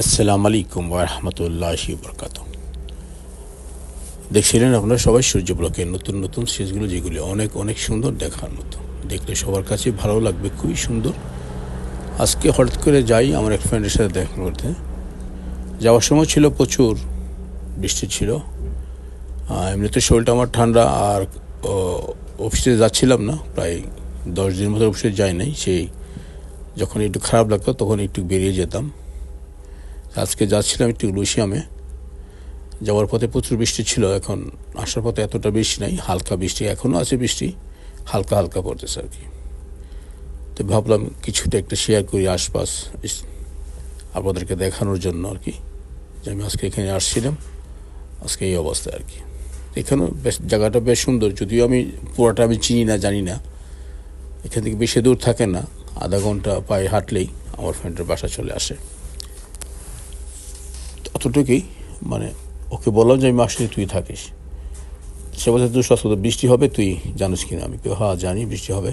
আসসালামু আলাইকুম ওরহমতুল্লাহি বরকাত দেখছিলেন আপনারা সবাই সূর্য ব্লকের নতুন নতুন সিরিজগুলো, যেগুলি অনেক অনেক সুন্দর দেখার মতো। দেখলে সবার কাছে ভালো লাগবে, খুবই সুন্দর। আজকে হঠাৎ করে যাই আমার এক ফ্রেন্ডের সাথে দেখা করতে। যাওয়ার সময় ছিল প্রচুর বৃষ্টি ছিল। এমনিতে শরীরটা আমার ঠান্ডা আর অফিসে যাচ্ছিলাম না, প্রায় দশ দিন মতো অফিসে যাই নাই। সেই যখন একটু খারাপ লাগতো, তখন একটু বেরিয়ে যেতাম। আজকে যাচ্ছিলাম একটু লুসিয়ামে যাওয়ার পথে প্রচুর বৃষ্টি ছিল, এখন আসার পথে এতটা বৃষ্টি নাই, হালকা বৃষ্টি, এখনও আছে বৃষ্টি, হালকা হালকা পড়তেছে আর কি। তো ভাবলাম কিছুটা একটা শেয়ার করি আশপাশ আপনাদেরকে দেখানোর জন্য আর কি, যে আমি আজকে এখানে আসছিলাম, আজকে এই অবস্থায় আর কি। এখানেও বেশ, জায়গাটা বেশ সুন্দর, যদিও আমি পুরোটা আমি চিনি না, জানি না। এখান থেকে বেশি দূর থাকে না, আধা ঘণ্টা পায়ে হাঁটলেই আমার ফ্রেন্ডের বাসা চলে আসে। অতটুকুই মানে ওকে বললাম যে, আমি আসলে তুই থাকিস। সে বলছে তুই সস্ত বৃষ্টি হবে, তুই জানিস কিনা? আমি কেউ হ্যাঁ জানি, বৃষ্টি হবে।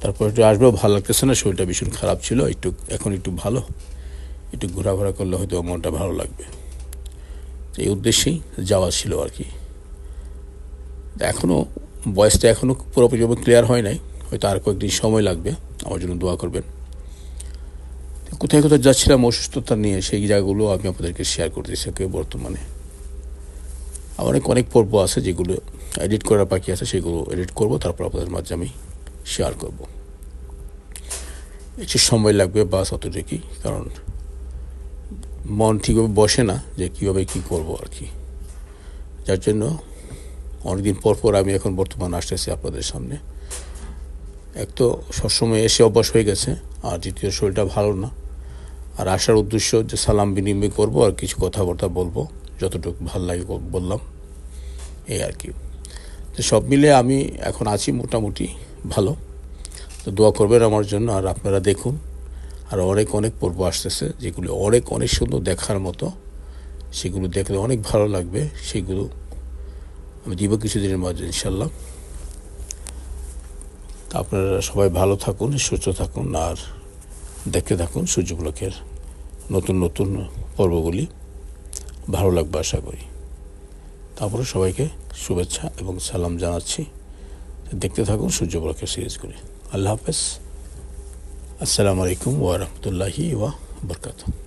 তারপর একটু আসবেও ভালো লাগতেছে না, শরীরটা ভীষণ খারাপ ছিল, একটু, এখন একটু ভালো। একটু ঘোরাফেরা করলে হয়তো মনটা ভালো লাগবে। এই উদ্দেশ্যেই যাওয়া ছিল আর কি। এখনও বয়সটা এখনও পুরোপুরি ক্লিয়ার হয় নাই, হয়তো আর কয়েকদিন সময় লাগবে, আমার জন্য দোয়া করবেন। কোথায় কোথায় যাচ্ছিলাম অসুস্থতা নিয়ে, সেই জায়গাগুলো আমি আপনাদেরকে শেয়ার করে করতেছি ওকে বর্তমানে। আর অনেক অনেক পর্ব আছে যেগুলো এডিট করার বাকি আছে, সেগুলো এডিট করব, তারপর আপনাদের মাঝে আমি শেয়ার করব। একটু সময় লাগবে বাস অতটুকুই, কারণ মন ঠিকভাবে বসে না যে কীভাবে কী করব আর কি। যার জন্য অনেকদিন পর পর আমি এখন বর্তমান আসতেছি আপনাদের সামনে। এক তো সবসময় এসে অভ্যাস হয়ে গেছে, আর দ্বিতীয় শরীরটা ভালো না। আর আসার উদ্দেশ্য যে সালাম বিনিময় করব আর কিছু কথাবার্তা বলব, যতটুকু ভালো লাগে বললাম। এই আর কি। তো সব মিলে আমি এখন আছি মোটামুটি ভালো। তো দোয়া করবেন আমার জন্য আর আপনারা দেখুন। আর অনেক অনেক পর্ব আসতেছে, যেগুলো অনেক অনেক সুন্দর দেখার মতো। সেগুলো দেখলে অনেক ভালো লাগবে। সেগুলো আমি দিব কিছুদিনের মাঝে ইনশাল্লাহ। তা আপনারা সবাই ভালো থাকুন, সুস্থ থাকুন। আর দেখতে থাকুন সূর্যব্লকের নতুন নতুন পর্বগুলি। ভালো লাগবে আশা করি। তারপরে সবাইকে শুভেচ্ছা এবং সালাম জানাচ্ছি। দেখতে থাকুন সূর্যব্লকের সিরিজগুলি। আল্লাহ হাফেজ। আসসালামু আলাইকুম ওয়া বরকাতুহু।